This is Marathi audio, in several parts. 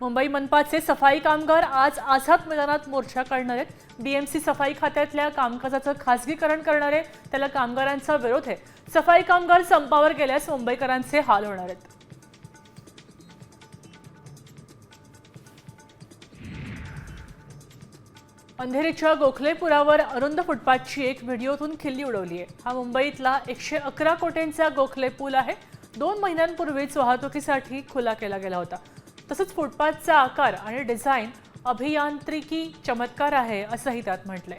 मुंबई मनपाचे सफाई कामगार आज आझाद मैदानात मोर्चा काढणार आहेत. बीएमसी सफाई खात्यातल्या कामकाजाचं खासगीकरण करणार आहे. त्याला कामगारांचा विरोध आहे. सफाई कामगार संपावर गेल्यास मुंबईकरांचे हाल होणार आहेत. अंधेरीच्या गोखलेपुरावर अरुंद फुटपाथची एक व्हिडिओतून खिल्ली उडवली आहे. हा मुंबईतला एकशे अकरा कोटींचा गोखले पूल आहे. दोन महिन्यांपूर्वीच वाहतुकीसाठी खुला केला गेला होता. तसंच फुटपाथचा आकार आणि डिझाईन अभियांत्रिकी चमत्कार आहे असंही त्यात म्हटलंय.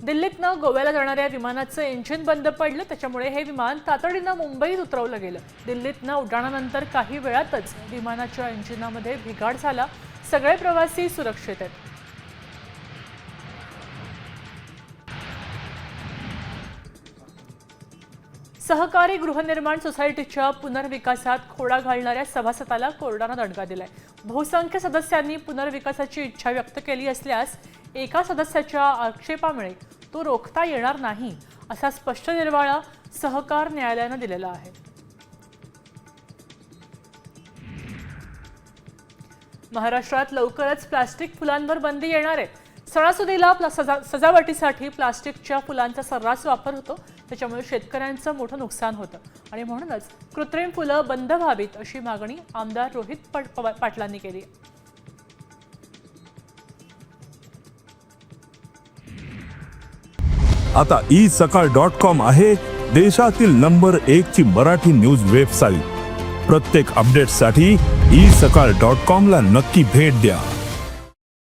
दिल्लीतनं गोव्याला जाणाऱ्या विमानाचं इंजिन बंद पडलं त्याच्यामुळे हे विमान तातडीनं मुंबईत उतरवलं गेलं. दिल्लीतनं उड्डाणानंतर काही वेळातच विमानाच्या इंजिनामध्ये बिघाड झाला. सगळे प्रवासी सुरक्षित आहेत. सहकारी गृहनिर्माण सोसायटीच्या पुनर्विकासात खोडा घालणाऱ्या सभासदाला कोर्टानं दणका दिलाय. बहुसंख्य सदस्यांनी पुनर्विकासाची इच्छा व्यक्त केली असल्यास एका सदस्याच्या आक्षेपामुळे तो रोखता येणार नाही असा स्पष्ट निर्वाळा सहकार न्यायालयानं दिलेला आहे. महाराष्ट्रात लवकरच प्लास्टिक फुलांवर बंदी येणार आहे. सणासुदीला प्ला- सजा सजावटीसाठी प्लास्टिकच्या फुलांचा सर्रास वापर होतो. त्याच्यामुळे शेतकऱ्यांचं मोठं नुकसान होतं. आणि म्हणूनच कृत्रिम फुलं बंद व्हावीत अशी मागणी आमदार रोहित पट- पाटलांनी केली. आता ई सकाळ डॉट कॉम आहे देशातील नंबर एक ची मराठी न्यूज वेबसाईट. प्रत्येक अपडेटसाठी ई सकाळ डॉट कॉम ला नक्की भेट द्या.